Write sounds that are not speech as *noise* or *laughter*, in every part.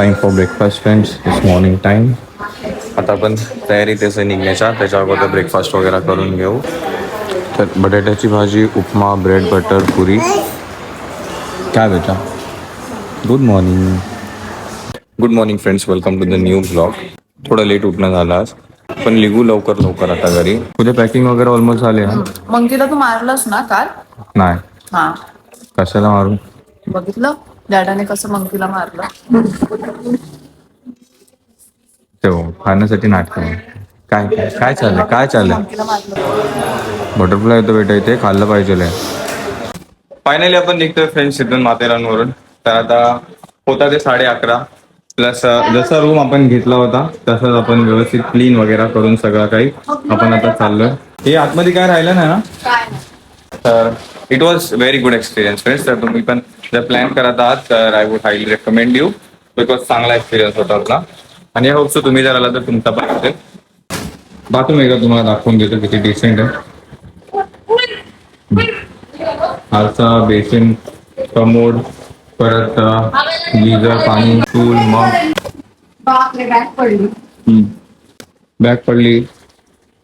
Time for breakfast friends it's morning time आता आपण तयारी त्याचं निघण्याच्या त्याच्या अगोदर ब्रेकफास्ट वगैरे करून घेऊ. तर बटाट्याची भाजी उपमा ब्रेड बटर पुरी. काय बेटा? Good morning good morning friends welcome to the new blog थोडं लेट उठणं झालं आज. पण निघू लवकर लवकर आता घरी. उद्या पॅकिंग वगैरे ऑलमोस्ट झाले हा मंकीला तू मारलंस ना काल? नाही. हा. कशाला मारू? बघितलं? डॅडाने कसं मंकीला मारलं? ठेव खाण्यासाठी नाटक काय काय काय चाललंय? काय चाललंय? मारलं. बटरफ्लाय होतं बेटा इथे खाल्लं पाहिजे फायनली आपण निघतोय फ्रेंड्स इथून माथेरानवरून तर आता होता ते साडे अकरा. प्लस जसा रूम आपण घेतला होता तसंच आपण व्यवस्थित क्लीन वगैरे करून सगळं काही आपण आता चाललोय. हे आतमध्ये काय राहिलं नाही ना काय नाही. तर it was very good experience friends तर तुम्ही पण जर प्लॅन करत आहात तर I would highly recommend you because चांगला एक्सपिरियन्स होता आपला. आणि आय होप सो तुम्ही जर आला तर तुमचा पण असेल. बाथरूम एकदा तुम्हाला दाखवून देतो किती डिसेंट आहे. आरसा बेसिन कमोड परत गिझर पाणी चूल मग. बॅग पडली.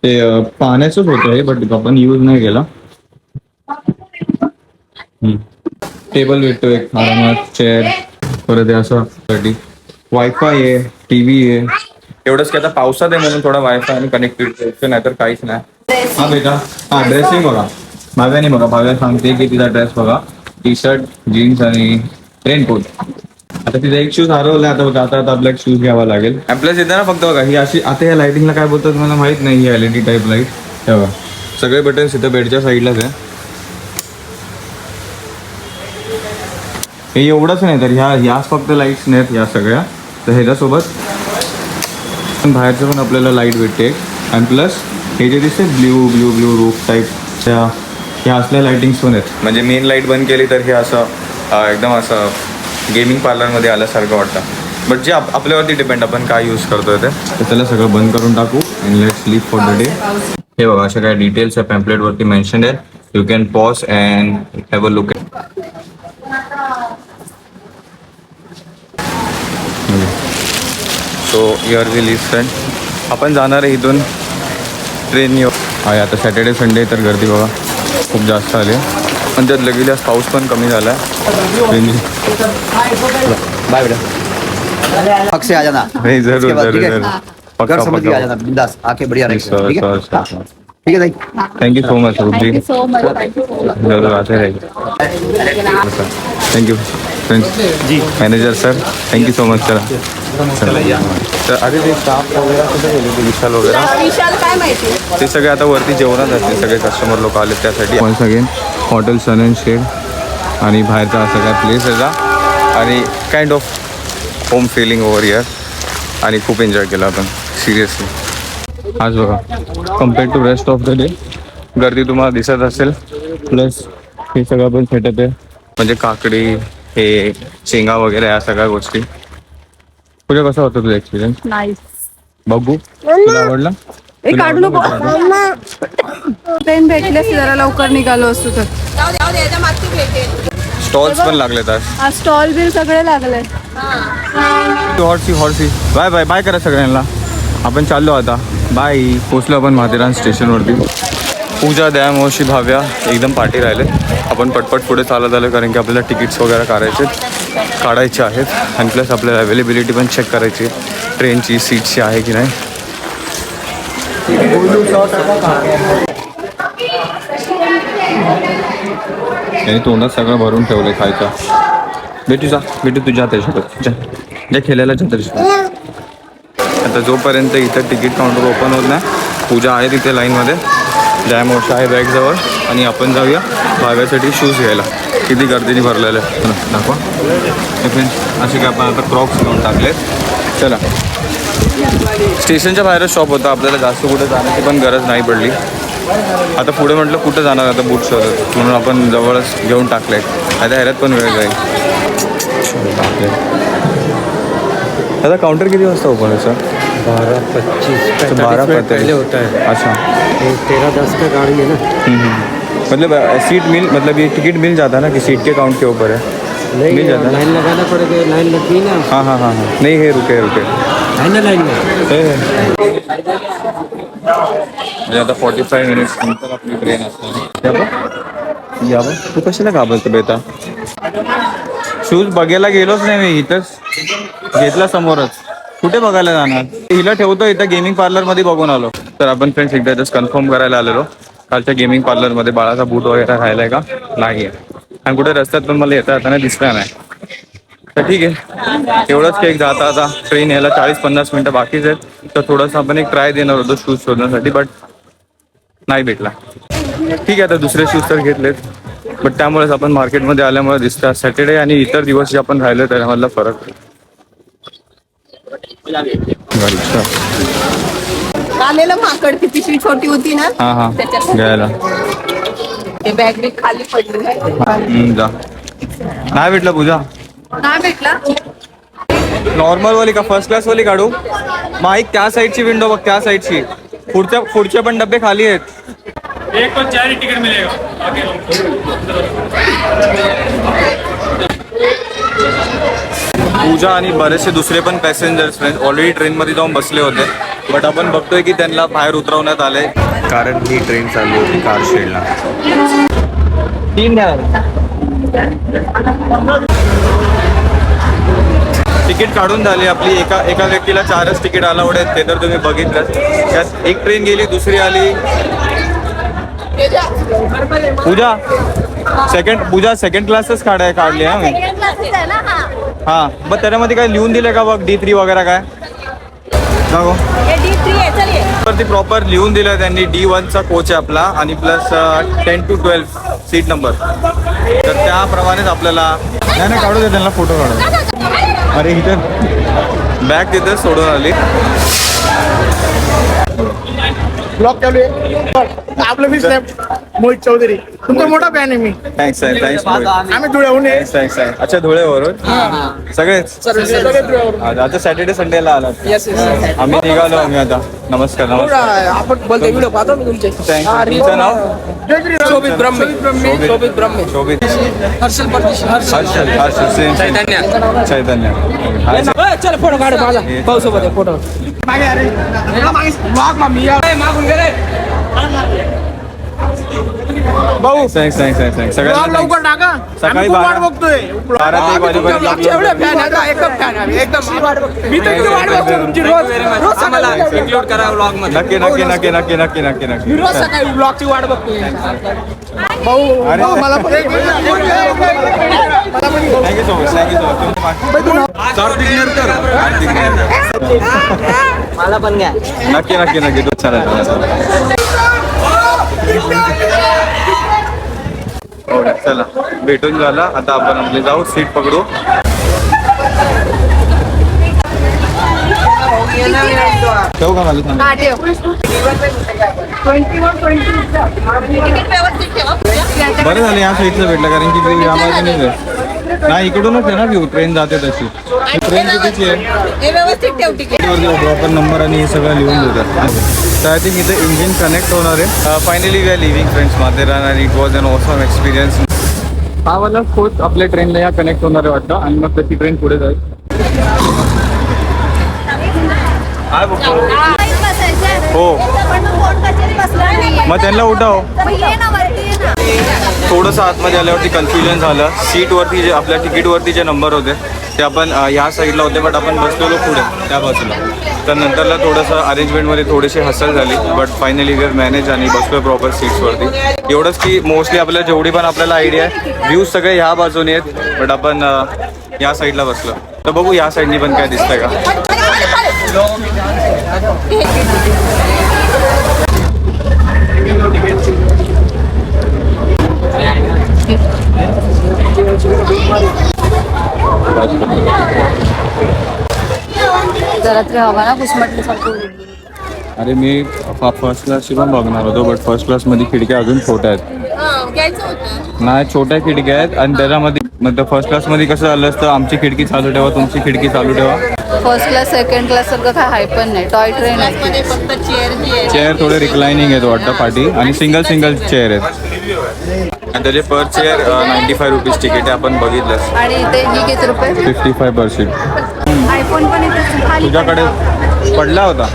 ते पाण्याचंच होतं हे बट आपण यूज नाही केला. टेबल भेटतो एक आरामात चेअर परत असं वायफाय आहे टीव्ही आहे. एवढंच की आता पावसात आहे म्हणून थोडा वायफाय आणि कनेक्टिव्हिटी नाही तर काहीच नाही. हा बेटा हा ड्रेसिंग बघा. भाव्याने बघा भाव्या सांगते की तिचा ड्रेस बघा. टी शर्ट जीन्स आणि रेनकोट आता तिचा एक शूज हरवला आता बघा आता आपला एक शूज घ्यावा लागेल. प्लस येते ना फक्त बघा ही अशी आता या लाईटिंगला काय बोलतात मला माहीत नाही ही ई डी टाईप लाइट हे बघा. सगळे बटन्स इथं बेडच्या साईडलाच आहे. हे एवढंच नाही तर ह्या ह्याच फक्त लाईट्स नाहीत ह्या सगळ्या. तर ह्याच्यासोबत पण बाहेरचं पण आपल्याला लाइट भेटते. आणि प्लस हे जे दिसते blue blue blue roof type त्या ह्या असल्या लाईटिंग्स पण आहेत. म्हणजे मेन लाइट बंद केली तर हे असं एकदम असं गेमिंग पार्लरमध्ये आल्यासारखं वाटतं. बट जे आप आपल्यावरती डिपेंड आपण काय यूज करतोय ते तर त्याला सगळं बंद करून टाकू and let sleep for the day हे बघा अशा काय डिटेल्स आहे पॅम्पलेटवरती मेन्शन आहेत. You can pause and have a look so your will is friend आपण जाणार आहे इथून. ट्रेन येऊ आहे आता सॅटर्डे संडे तर गर्दी बघा. खूप जास्त आली. आहे पण त्यात लगेच पाऊस पण कमी झाला आहे बाय बेटा. आ जाना. नहीं जरूर जरूर? जरूर. पक्का घर समझ के आ पक्का. जाना बिंदास. आके बढ़िया रहेगा ठीक है? Sir sir. हाँ, ठीक है भाई. थैंक यू सो मच रूप जी जरूर आते रहेंगे thank you friends G. Manager sir thank you so much चला तर अरे ते स्टाफ वगैरे कुठे गेले ते विशाल वगैरे. विशाल काय माहिती? ते सगळे आता वरती जेवणात असतील सगळे कस्टमर लोक आले त्यासाठी. Once again hotel sun and shade आणि बाहेरचा हा सगळा प्लेस याचा आणि kind of home feeling over year आणि खूप एन्जॉय केला आपण सिरियसली आज बघा compare to rest of the day गर्दी तुम्हाला दिसत असेल. प्लस हे सगळं पण सेटअप आहे. म्हणजे काकडी हे शेंगा वगैरे या सगळ्या गोष्टी. तुझ्या कसा होता तुझा एक्सपिरियन्स नाईस बघू. तुला आवडला? ए काढू नको. ट्रेन भेटली असती जरा लवकर निघालो असतो तर. स्टॉल्स पण लागलेत आज. हा स्टॉल बिल सगळे लागले. Horsey horsey. Bye bye bye करा सगळ्यांना. आपण चाललो आता. बाय. पोचलो आपण माथेरान स्टेशनवरती. पूजा द्या मावशी भाव्या एकदम पाठी राहिले. आपण पटपट पुढे चालत आलो कारण की आपल्याला तिकीट्स वगैरे काढायचे काढायचे आहेत आणि प्लस आपल्याला अवेलेबिलिटी पण चेक करायची ट्रेनची सीटची आहे की नाही. त्यांनी तोंडात सगळं भरून ठेवलंय खायचं. बेटू जा बेटू तू जा त्याच्याकडे. जा. खेळायला जा त्याच्याकडे. आता जोपर्यंत इथं तिकीट काउंटर ओपन होत नाही पूजा आहे तिथे लाईनमध्ये जॅम आहे बॅगजवळ. आणि आपण जाऊया भाव्यासाठी शूज घ्यायला. किती गर्दीने भरलेलं आहे. दाखवा. असे काय आपण आता क्रॉक्स घेऊन टाकलेत. चला. स्टेशनच्या बाहेरच शॉप होता. आपल्याला जास्त कुठे जाण्याची पण गरज नाही पडली. आता पुढे म्हटलं कुठं जाणार आता बूट शोधत म्हणून आपण जवळच घेऊन टाकले आता ह्याच्यात पण वेळ जाईल. आता काउंटर किती वाजता ओपन आहे सर बारह पच्चीस बारह पहले होता है। अच्छा। तेरह दस का गाड़ी है ना? मतलब सीट मिल मतलब ये टिकट मिल जाता है ना कि सीट के काउंट के ऊपर है? नहीं मिल जाता लाइन लगाना पड़ेगा लाइन लगती है ना। हाँ हाँ हाँ हाँ। नहीं हे रुके रुके। है ना लाइन में? आता फॉर्टी फाईव्ह मिनिट्स नंतर आपली ट्रेन असते यावं यावं तू कशाला घाबरतो बेटा? शूज़ बघायला गेलोच नाही मी इथंच घेतला समोरच कुठे बघायला जाणार? हिला ठेवतो इथं गेमिंग पार्लरमध्ये बघून आलो. तर आपण फ्रेंड्स एकदा जस्ट कन्फर्म करायला आलेलो. कालच्या गेमिंग पार्लरमध्ये बाळाचा बूट वगैरे राहिलाय का? नाही आणि कुठे रस्त्यात पण मला येता येताना दिसला नाही. तर ठीक आहे. एवढंच केक जाता आता ट्रेन यायला चाळीस पन्नास मिनिटं बाकीच आहेत. तर थोडंसं आपण एक ट्राय देणार होतो शूज शोधण्यासाठी बट नाही भेटला. ठीक आहे आता दुसरे शूज तर घेतलेत. बट त्यामुळेच आपण मार्केटमध्ये आल्यामुळे दिसतात. सॅटर्डे आणि इतर दिवस जे आपण राहिलो त्यामधला फरक. आलेलं माकड ती पिशवी छोटी होती ना हा हा. त्याच्यात घ्यायला. ते बॅग बिग खाली पडली हम्म, जा. नाही भेटलं पूजा? नाही भेटला? नॉर्मल वाली का फर्स्ट क्लास वाली काढू? मग ऐक त्या साईडची विंडो बघ त्या साईडची पुढच्या पुढचे पण डबे खाली आहेत. एक को चार ही टिकट मिलेगा. आगे पूजा आणि बरेचसे दुसरे पण पॅसेंजर्स फ्रेंड्स ऑलरेडी ट्रेनमध्ये जाऊन बसले होते. बट आपण बघतोय की त्यांना बाहेर उतरवण्यात आले. कारण ही ट्रेन चालली होती कारशेडला तिकीट काढून झाली आपली. एका एका व्यक्तीला चारच तिकीट अलाउड आहेत. ते तर तुम्ही बघितलं त्यात एक ट्रेन गेली दुसरी आली. पूजा. सेकंड पूजा सेकंड क्लासच काढाय काढली हा? मी हा मग त्याच्यामध्ये काय लिहून दिलं का बघ डी थ्री वगैरे काय? दाखव. तर ती प्रॉपर लिहून दिलं त्यांनी डी वनचा कोच आहे आपला आणि plus ten two twelve seat number तर त्याप्रमाणेच आपल्याला नाही नाही काढू दे त्यांना फोटो काढू अरे इथे बॅग तिथे सोडून आली. ब्लॉग चालू आहे. आपलं मी मोहित चौधरी. तुमचा मोठा फॅन आहे मी. थँक्स आहे थँक्स आम्ही धुळ्याहून आहे. थँक्स आहे अच्छा धुळेवरून? सगळेच सगळे धुळ्यावरून आज- आता सॅटर्डे संडेला आलात. आम्ही निघालो आम्ही आता. नमस्कार नमस्कार. आपण बोलतो व्हिडिओ पाहतो मी तुमचे. नाव? जय. शोभित ब्रह्मे. शोभित. शोभित ब्रह्मे. शोभित हर्षल परदेशी. हर्षल. हर्षल हर्षल. सेम चैतन्य. चैतन्य. हाय. ए, चल फोटो काढ माझा. भाऊ सोबत आहे फोटो. मागे अरे. मागे मागून गेले. भाऊ thanks thanks thanks thanks blog सगळ्यांना लवकर टाका. सकाळी खूप वाट बघतोय. बारा ते वाजेपर्यंत आमचे एवढे फॅन आहेत ना, एकदम फॅन आहे. एकदम मी वाट बघतो. मी तर किती वाट बघतो तुमची. रोज रोज आम्हाला सकाळी इन्क्लूड करा व्लॉग मध्ये. नक्की नक्की नक्की नक्की नक्की नक्की नक्की. रोज सकाळी ब्लॉगची वाट बघतोय. भाऊ अरे. भाऊ, मला पण एक thank you so much thank you so much Kartik Nerkar Kartik Nerkar मला पण घ्या. नक्की नक्की नक्की. तू चालेल चला भेटून झाला. आता आपण आपले जाऊ सीट पकडू. ठेवू का मला सांग बरं झालं या साईडचं भेटलं कारण की ते या बाजूनेच नाही इकडूनच आहे ना व्ह्यू ट्रेन जाते तशी. ट्रेन कितीची आहे? हे व्यवस्थित ठेव आपण नंबर आणि हे सगळं लिहून देतात. तर आय थिंक इथे इंजिन कनेक्ट होणार आहे. Finally we are living friends Matheran आणि it was an awesome experience हा वाला कोच आपल्या ट्रेनला या कनेक्ट होणार आहे वाटतं. आणि मग तशी ट्रेन पुढे जाईल. काय बघतो हो. मग त्यांना उठाव. थोडंसं आतमध्ये आल्यावरती कन्फ्युजन झालं. सीटवरती जे आपल्या तिकीटवरती जे नंबर होते ते आपण ह्या साईडला होते बट आपण बसलेलो पुढे त्या बाजूला. तर नंतरला थोडंसं अरेंजमेंटमध्ये थोडीशी हसल झाली बट फायनली वी मॅनेज आणि बसलो प्रॉपर सीट्सवरती एवढंच की मोस्टली आपल्याला जेवढी पण आपल्याला आयडिया आहे व्ह्यूज सगळे ह्या बाजूने आहेत बट आपण या साईडला बसलो. तर बघू या साईडनी पण काय दिसतंय का. जरा तरी हवा ना घुसमटल्यासारखं होईल. अरे मी फर्स्ट क्लासची पण बघणार होतो बट फर्स्ट क्लासमध्ये खिडक्या अजून छोट्या आहेत. हा, नाही छोट्या खिडक्या आहेत आणि त्याच्यामध्ये मग फर्स्ट क्लासमध्ये कसं झालं असतं आमची खिडकी चालू ठेवा तुमची खिडकी चालू ठेवा. फर्स्ट क्लास सेकंड क्लास सारखं काय हाय पण नाही टॉय ट्रेन आहे फक्त चेअर चेअर थोडे रिक्लायनिंग आहेत वाटतं पाठी आणि सिंगल सिंगल चेअर आहेत. त्याचे per chair ninety five rupees ticket आहे आपण बघितलं. आणि इथे ही किती रुपये? Fifty five per seat iPhone पण इथे खाली तुझ्याकडे पडला होता.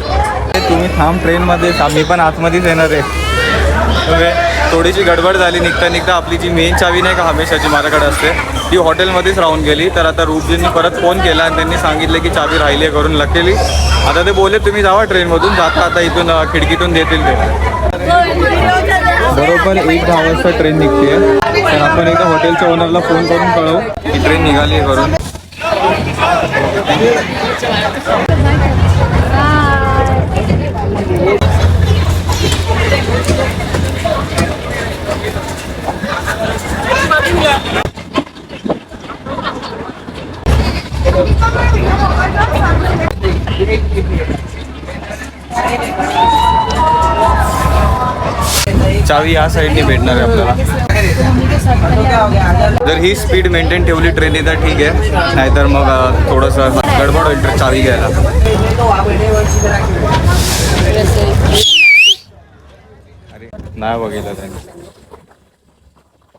ते तुम्ही थांब ट्रेनमध्ये मी पण आतमध्येच येणार आहे. थोडीशी गडबड झाली निघता निघता आपली जी मेन चावी नाही का हमेशाची माझ्याकडे असते ती हॉटेलमध्येच राहून गेली. तर आता रूपजींनी परत फोन केला आणि त्यांनी सांगितलं की चावी राहिली आहे करून लकेली आता ते बोलले तुम्ही जावा ट्रेनमधून जाता आता इथून खिडकीतून देतील ते. बरोबर एक दहा वाजता ट्रेन निघते तर आपण एकदा हॉटेलच्या ओनरला फोन करून कळवू की ट्रेन निघाली आहे करून चावी या साईडने भेटणार आहे आपल्याला. जर ही स्पीड मेंटेन ठेवली ट्रेनने तर ठीक आहे. नाहीतर मग थोडंसं गडबड होईल चावी घ्यायला. अरे नाही बघितलं त्यांनी.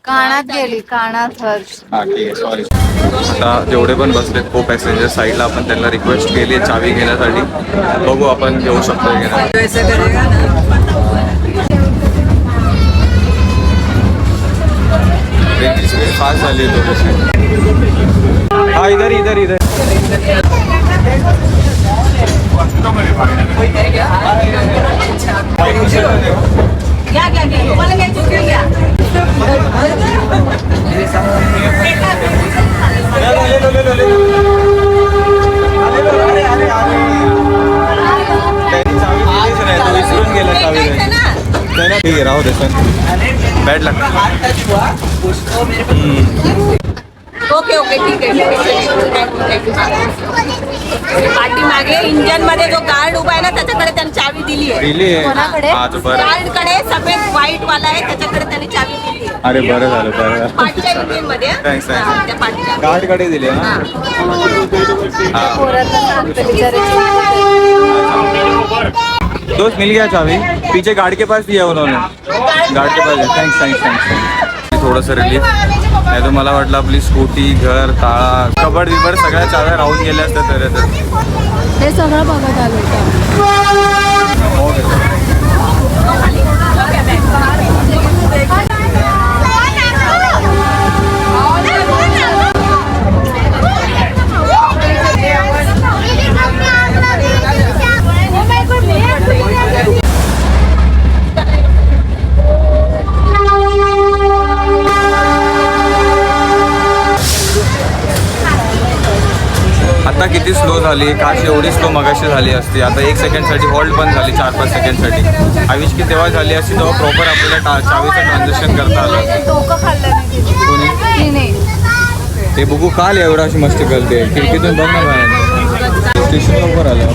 कानात गेली कानात हर्ष. हा ठीक आहे सॉरी आता जेवढे पण बसलेत को पॅसेंजर साईडला आपण त्यांना रिक्वेस्ट केली चावी घेण्यासाठी. बघू आपण घेऊ शकतो की नाही ट्रेनची स्पीड फास्ट झाली आहे थोडीशी हा इधर इधर इधर। घ्या घ्या घ्या तुम्हाला घ्यायची का? घ्या त्यांनी चावी दिलीच नाही तो विसरून गेला चावी घ्यायचं द्यायची. ना ठीक आहे राहू दे sir bad luck okay okay ठीक आहे. पाठीमागे इंजनमध्ये जो गार्ड उभा आहे ना त्याच्याकडे त्यांनी चावी दिली आहे. दिली कोणाकडे? आहे हा तो बरं. गार्डकडे सफेद व्हाईट वाला आहे त्याच्याकडे त्यांनी चावी दिली आहे. अरे बरं झालं बरं. झालं पाठच्या इंजिनमध्ये Thanks, thanks. हा, त्या पाठच्या गार्डकडे दिले ना? हा. पोरांना सांगते बिचारायची दोस्त मिल गया चावी पीछे गार्ड के पास दिया उन्होंने। गार्ड के पास थँक्स थैंक्स थैंक्स थोडंसं रिलीफ नाही तर मला वाटलं आपली स्कूटी घर ताळा कबड बिबड सगळ्या चाव्या राहून गेल्या असत्या तर हे सगळं बघत आलं झाली काश एवढी स्लो मगाशी झाली असती. आता एक सेकंडसाठी होल्ड पण झाली चार पाच सेकंडसाठी. आयुष की तेव्हा झाली असती तेव्हा प्रॉपर आपल्याला टा चावीचं ट्रान्झॅक्शन करता आलं. ते बघू काल एवढा अशी मस्ती करते. खिडकीतून बघ ना बाहेर. स्टेशन लवकर आलं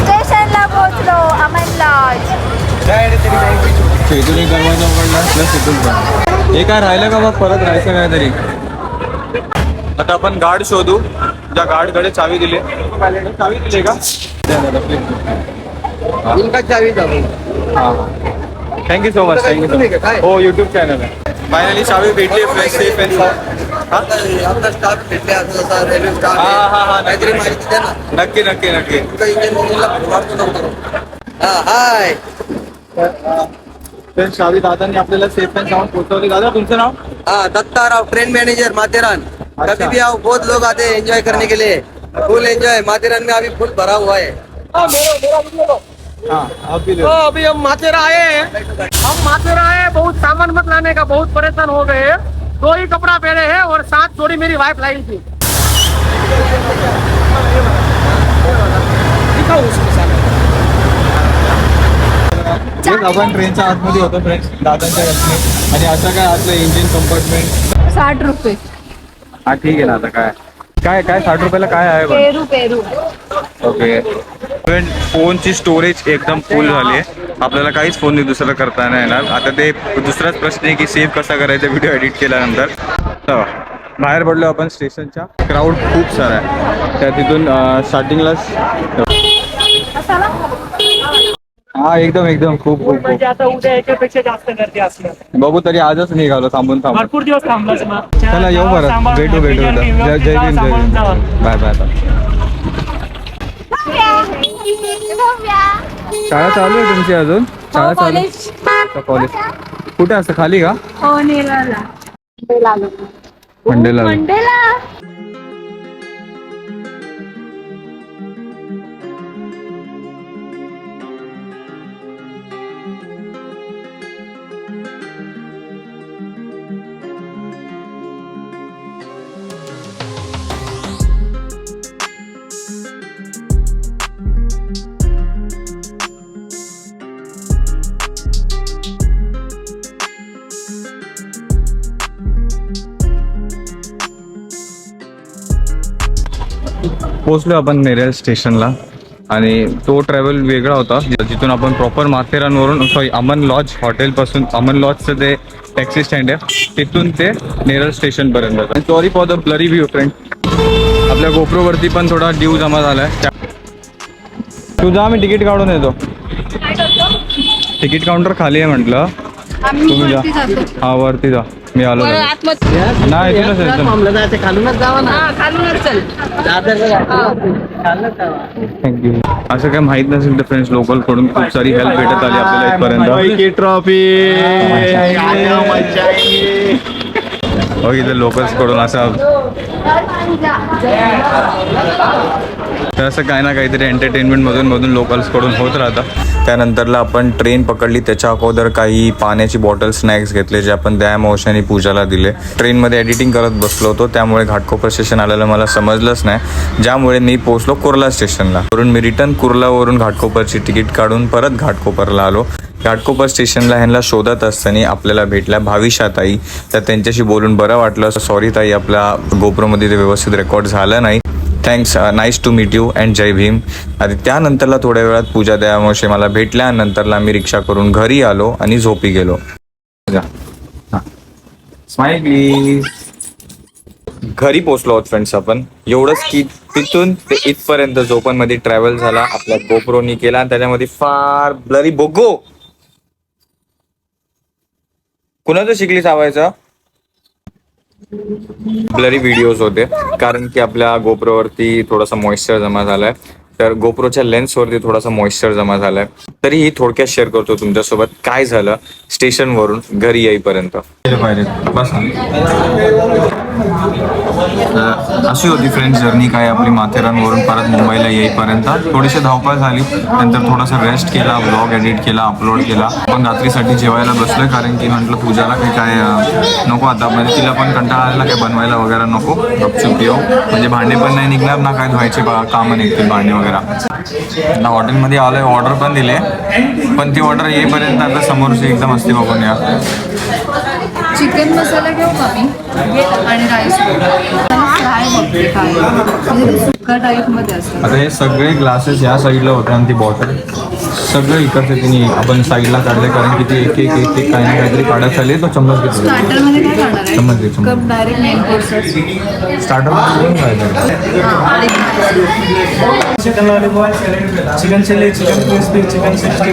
स्टेशनला पोहोचलो अमन लॉज इथून एक दरवाजा उघडला प्लस इथून पण हे काय राहिलं का बघ परत राहायचं काय तरी आता आपण गार्ड शोधू. ज्या गार्डकडे चावी दिली. चावी दिली का? चावी हा. Thank you so much thank you हो युट्यूब चॅनल आहे. फायनली चावी भेटली फ्रेश सेफ अँड हा? आपला स्टाफ भेटले असं जसा रेल्वे स्टाफ हा, हा, हा, आहे काहीतरी माहिती द्या ना. नक्की नक्की नक्की. हाय तर चावी दादांनी आपल्याला सेफ़ अँड साऊंड पोहोचवली. दादा तुमचं नाव? हाँ दत्ता राव ट्रेन मैनेजर माथेरान. अच्छा। कभी भी आओ बहुत लोग आते हैं एंजॉय करने के लिए. फुल एंजॉय माथेरान में अभी फुल भरा हुआ है. हाँ आप भी ले तो अभी हम माथेरा आए हैं। हम माथेरा आए हैं, बहुत सामान मत लाने का बहुत परेशान हो गए हैं। दो ही कपड़ा पहने हैं और साथ जोड़ी मेरी वाइफ लाई थी। तेच आपण ट्रेनच्या आतमध्ये होतो फ्रेंड्स दादांच्या घरने आणि असं काय आतलं इंजिन कंपार्टमेंट साठ रुपये. हा ठीक आहे ना आता काय? काय काय साठ रुपयाला काय आहे पण? पेरू पेरू. ओके. फ्रेंड फोनची स्टोरेज एकदम फुल झाली आहे. आपल्याला काहीच फोन दुसरं करता नाही येणार. आता ते दुसराच प्रश्न आहे की सेव्ह कसा करायचा व्हिडिओ एडिट केल्यानंतर. चला. बाहेर पडलो आपण स्टेशनच्या क्राऊड खूप सारा आहे. त्या तिथून स्टार्टिंगला हा एकदम एकदम खूप खूप म्हणजे आता उद्या याच्यापेक्षा जास्त गर्दी असणार. बघू तरी आजच निघालो थांबून थांबून. भरपूर दिवस थांबलाच मग चला येऊ बरं. भेटू भेटू जय जय भीम जय. बाय बाय शाळा चालू आहे तुमची अजून? शाळा चालू आहे? कॉलेज कुठे असतं? खाली का? मंडेला. पोहोचलो आपण नेरेल स्टेशनला आणि तो ट्रॅव्हल वेगळा होता. जिथून आपण प्रॉपर माथेरानवरून सॉरी अमन लॉज हॉटेलपासून अमन लॉजचं ते टॅक्सी स्टँड आहे तिथून ते Neral स्टेशनपर्यंत sorry for the blurry view friend आपल्या गोप्रोवरती पण थोडा ड्यू जमा झालाय. त्या- तू जा मी तिकीट काढून येतो. तिकीट काउंटर खाली आहे म्हटलं. तुम्ही जा. हा वरती जा. मी आलो बरं लगेच. आतमध्ये. नाही. थांबलं जायचं खालूनच जावा ना. हा खालूनच चल. खालूनच जावा. थँक्यू असं काय माहीत नसेल तर फ्रेंड्स लोकलकडून खूप सारी हेल्प भेटत आली आपल्याला इथपर्यंत. ट्रॉफी हो इथे लोकल्सकडून असं तर असं काही ना काहीतरी एंटरटेनमेंट मधून मधून होत राहतं. त्यानंतरला आपण ट्रेन पकडली त्याच्या अगोदर काही पाण्याची बॉटल स्नॅक्स घेतले जे आपण द्या मावशाने पूजाला दिले. ट्रेनमध्ये एडिटिंग करत बसलो होतो त्यामुळे घाटकोपर स्टेशन आलेलं मला समजलंच नाही. ज्यामुळे मी पोहोचलो कुर्ला स्टेशनला वरून मी रिटर्न कुर्लावरून घाटकोपरची तिकीट काढून परत घाटकोपरला आलो. घाटकोपर स्टेशनला ह्यांना शोधत असताना आपल्याला भेटल्या भाविशा ताई तर त्यांच्याशी बोलून बरं वाटलं सॉरी ताई आपल्या गोप्रोमध्ये ते व्यवस्थित रेकॉर्ड झालं नाही. Thanks nice to meet you and जय भीम आणि त्यानंतरला थोड्या वेळात पूजा दयामोशे मला भेटल्या नंतरला मी रिक्षा करून घरी आलो आणि झोपी गेलो. स्माईल प्लीज घरी पोचलो आहोत फ्रेंड्स आपण. एवढंच की तिथून ते इथपर्यंत जो मध्ये ट्रॅव्हल झाला आपल्या गोप्रोनी केला आणि त्याच्यामध्ये फार ब्लरी बोगो कुणाचं शिकली सावायचं ब्लरी व्हिडिओज होते. कारण की आपल्या गोप्रोवरती थोडासा मॉइश्चर जमा झालाय. तर गोप्रोच्या लेन्सवरती थोडासा मॉइश्चर जमा झालाय. तरीही थोडक्यात शेअर करतो तुमच्यासोबत काय झालं स्टेशनवरून घरी येईपर्यंत. बस अशी होती फ्रेंड्स जर्नी काय आपली माथेरानवरून परत मुंबईला येईपर्यंत. थोडीशी धावपळ झाली. नंतर थोडासा रेस्ट केला ब्लॉग एडिट केला अपलोड केला. पण रात्रीसाठी जेवायला बसलोय कारण की म्हटलं पूजाला काही काय नको आता. म्हणजे तिला पण कंटाळा आलेला काय बनवायला वगैरे नको. गपचूप येऊ. म्हणजे भांडे पण नाही निघणार ना काय धुवायचे बा- कामं निघतील भांडे वगैरे. आता हॉटेलमध्ये आलोय ऑर्डर पण दिले. पण ती ऑर्डर येईपर्यंत आता समोरची एकदम असते बघून या. चिकन मसाला घेऊ का मी? आणि राईस. काय म्हणजे ते सुक्का टाईपमध्ये असतं आता हे सगळे ग्लासेस या साईडला होते आणि ती बॉटल सगळे इकडचे तिने आपण साईडला काढले कारण की ते एक एक एक एक काही ना काहीतरी काढत आले तो चम्मच घेतला. स्टार्टरमध्ये काय खाणार चम्मच आहे घे चम्मच. Cup direct main course starter chicken lollipop chicken chilli chicken crispy chicken sixty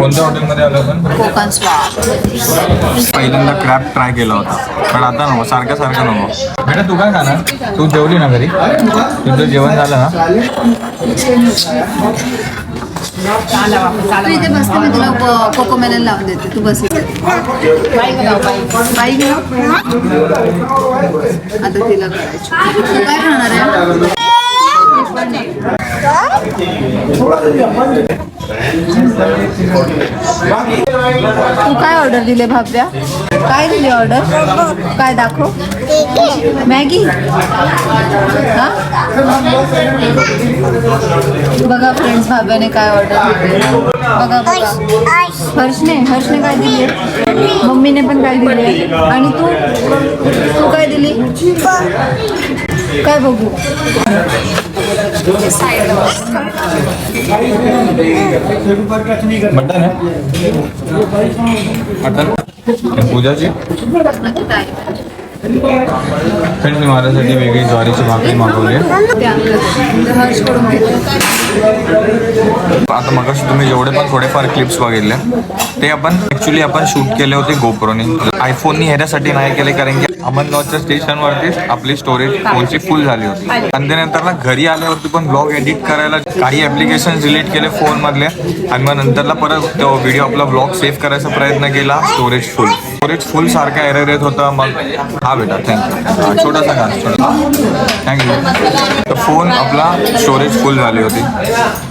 कोणत्या हॉटेलमध्ये आलो आपण? कोकण स्वाद. पहिल्यांदा क्रॅप ट्राय केला होता. पण आता नको सारखं सारखं नको. बेटा तू काय खाणार? तू जेवली ना घरी? तुझं जेवण झालं ना? तू इथे बसते मी तुला को- कोको मेलन लावून देते. तू बस इथे. बाई घेऊ आता तिला करायची. काय खाणार आहे? तू काय ऑर्डर दिले भाव्या? काय दिली ऑर्डर काय दाखव. मॅगी? हा? बघा फ्रेंड्स भाव्याने काय ऑर्डर दिली. बघा बघा. हर्षने हर्षने काय दिली? मम्मीने पण काय दिली आणि तू? तू काय दिली? काय बघू? मटन है? मटन? पूजाची नक्की मी माझ्यासाठी वेगळी ज्वारीची भाकरी मागवली आहे आता मगाशी तुम्ही जेवढे पण थोडेफार क्लिप्स बघितले ते आपण ऍक्च्युली आपण शूट केले होते गोप्रोनी। आयफोननी ह्याच्यासाठी नाही केले कारण की अहमदनगरच्या स्टेशनवरतीच आपली स्टोरेज फोनची फुल झाली होती. आणि त्यानंतर ना घरी आल्यावरती पण ब्लॉग एडिट करायला काही ऍप्लिकेशन डिलीट केले फोन मधले आणि मग नंतरला परत तो व्हिडिओ आपला ब्लॉग सेव्ह करायचा प्रयत्न केला स्टोरेज फुल स्टोरेज फुल सारखा एरर येत होता मग हा बेटा थँक्यू छोटासा घास छोटा थँक्यू तर फोन आपला स्टोरेज फुल झाली होती.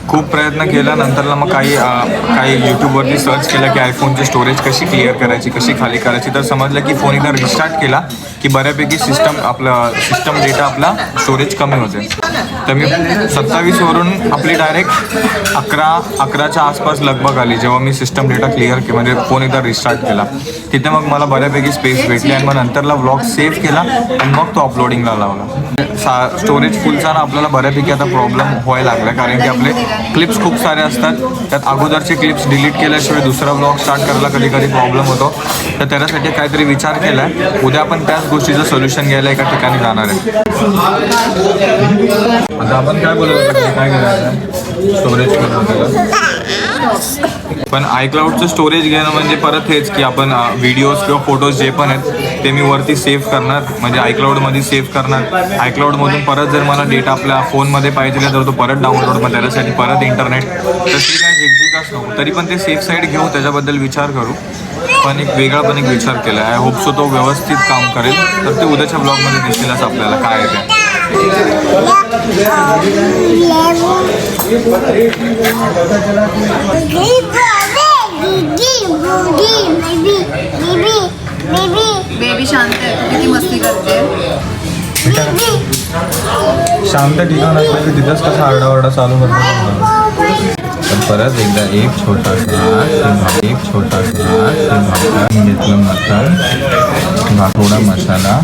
खूप प्रयत्न केला नंतरला मग काही काही यूट्यूबवरती सर्च केलं की आयफोनची स्टोरेज कशी क्लिअर करायची कशी खाली करायची. तर समजलं की फोन एकदा रिस्टार्ट केला की बऱ्यापैकी सिस्टम आपला सिस्टम डेटा आपला स्टोरेज कमी होते तर मी सत्तावीसवरून आपली डायरेक्ट अकरा अकराच्या आसपास लगभग आली जेव्हा मी सिस्टम डेटा क्लिअर के म्हणजे फोन एकदा रिस्टार्ट केला. तिथे मग मला बऱ्यापैकी स्पेस भेटली आणि मग नंतरला व्लॉग सेव्ह केला आणि मग तो अपलोडिंगला लावला. सा स्टोरेज फुलचा ना आपल्याला बऱ्यापैकी आता प्रॉब्लेम व्हायला लागला कारण की आपले क्लिप्स खूप सारे असतात. त्यात अगोदरचे क्लिप्स डिलीट केल्याशिवाय दुसरा ब्लॉग स्टार्ट करायला कधी कधी प्रॉब्लेम होतो. तर त्याच्यासाठी काहीतरी विचार केला आहे उद्या आपण त्याच गोष्टीचं सोल्युशन घ्यायला एका ठिकाणी जाणार आहे. आता आपण काय बोलत काय करायचं? स्टोरेज पण आयक्लाउडचं स्टोरेज घेणं म्हणजे परत हेच की आपण व्हिडिओज किंवा फोटोज जे पण आहेत ते मी वरती सेव्ह करणार. म्हणजे आयक्लाउडमध्ये सेव्ह करणार. आयक्लाउडमधून परत जर मला डेटा आपल्या फोनमध्ये पाहिजे तर तो परत डाउनलोड मग त्याच्यासाठी परत इंटरनेट तशी काय झिकझिकच नको. तरी पण ते सेफ साईड घेऊ त्याच्याबद्दल विचार करू. पण एक वेगळा पण एक विचार केला आय होप सो तो व्यवस्थित काम करेल. तर ते उद्याच्या ब्लॉगमध्ये दिसेलच आपल्याला. काय आहे ते? बेबी शांत आहे. किती मस्ती करते? शांत ठिकाण असलं की तिथंच कसा आरडाओरडा चालू करतो तर परत एकदा एक छोटासा एक छोटासा घेतलं मटण थोडा मसाला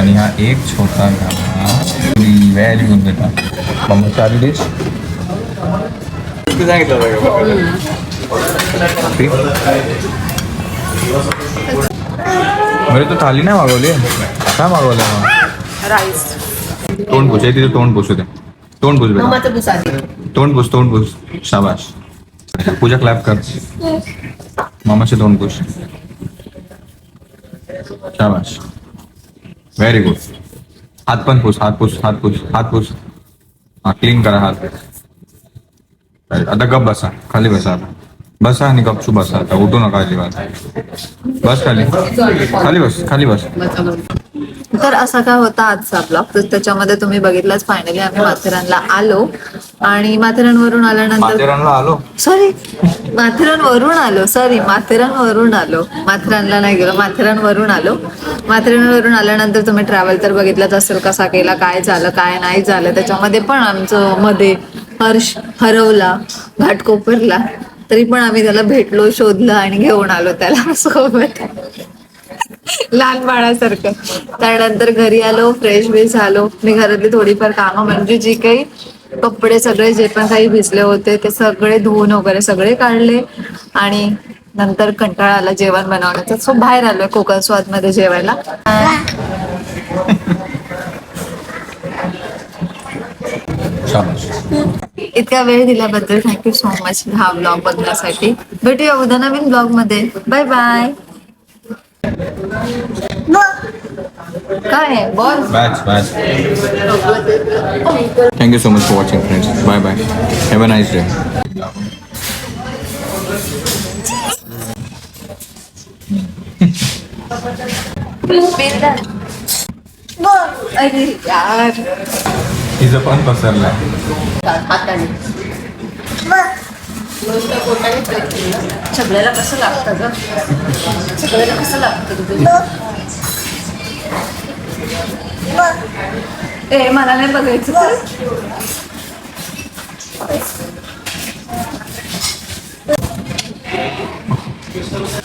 आणि हा एक छोटा घास व्हॅली घेऊन देता मग चारी डिश बरे तू थाली नाही मागवली? काय मागवलं? मग राईस तोंड पुस तिथे तोंड पुसू दे तोंड पुस तोंड पुस तोंड पुस शाबाश. पूजा क्लॅप कर. मामाचे तोंड पुस शाबाश. व्हेरी गुड हात पण पुस हात पुस हात पुस हात पुस. हा क्लीन करा हात. आता गप बसा खाली बसा आता. बसा आणि गपचू बसा आता उठू नका अजिबात. बस खाली. खाली बस खाली बस. तर असा काय होता आजचा ब्लॉग तर त्याच्यामध्ये तुम्ही बघितलाच फायनली आम्ही माथेरानला आलो. आणि माथेरानवरून आल्यानंतर माथेरानला आलो. सॉरी माथेरानवरून आलो. सॉरी माथेरानवरून आलो. माथेरानला नाही गेलो. माथेरानवरून आलो. माथेरानवरून आल्यानंतर तुम्ही ट्रॅव्हल तर बघितलंच असेल कसा केला काय झालं काय नाही झालं. त्याच्यामध्ये पण आमचं मध्ये हर्ष हरवला घाटकोपरला. तरी पण आम्ही त्याला भेटलो शोधलं आणि घेऊन आलो त्याला सोबत. लहान बाळासारखं. त्यानंतर घरी आलो फ्रेश बिश झालो. मी घरातली थोडीफार कामं म्हणजे जी काही कपडे सगळे जे पण काही भिजले होते ते सगळे धुवून वगैरे सगळे काढले. आणि नंतर कंटाळा आला जेवण बनवण्याचा. सो बाहेर आलोय कोकण स्वादमध्ये जेवायला. इतका वेळ दिल्याबद्दल थँक्यू सो मच हा ब्लॉग बघण्यासाठी. भेटूया उद्या नवीन ब्लॉगमध्ये. Bye bye काय आहे? Ball Bats, bats. Thank you so much for watching, friends. Bye bye. Have a nice day. *laughs* अरे यार तिचं पण पसरलाय सगळ्याला कसं लागतं ग? सगळ्याला कसं लागतं तुझं? ए मला नाही बघायचं.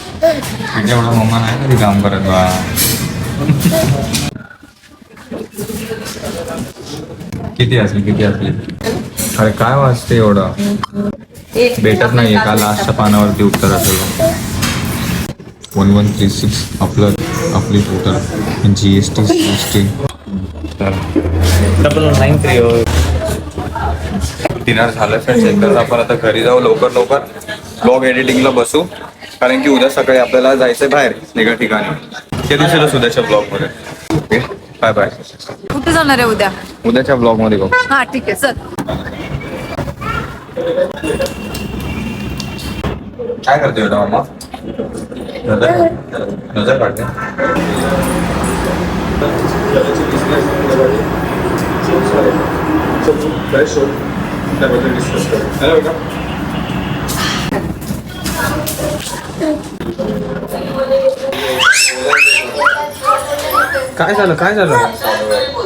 म्हणजे एवढा मम्मा नाही कधी काम करत बा. किती असली किती असली? अरे काय वाचते एवढं? भेटत नाहीये का लास्टच्या पानावरती उत्तर असेल. वन वन थ्री सिक्स आपलं आपली total G S T C S T double nine three dinner झालं फ्रेंड्स एकदाच आपण आता घरी जाऊ लवकर लवकर. ब्लॉग एडिटिंगला बसू. कारण की उद्या सकाळी आपल्याला जायचंय बाहेर एका ठिकाणी. ते दिसेलच उद्याच्या ब्लॉगमध्ये ओके बाय बाय कुठे जाणार आहे उद्या? उद्याच्या ब्लॉगमध्ये बघू. हा ठीक आहे. चल. काय करते बेटा मामा? नजर नजर काढते काय झालं काय झालं?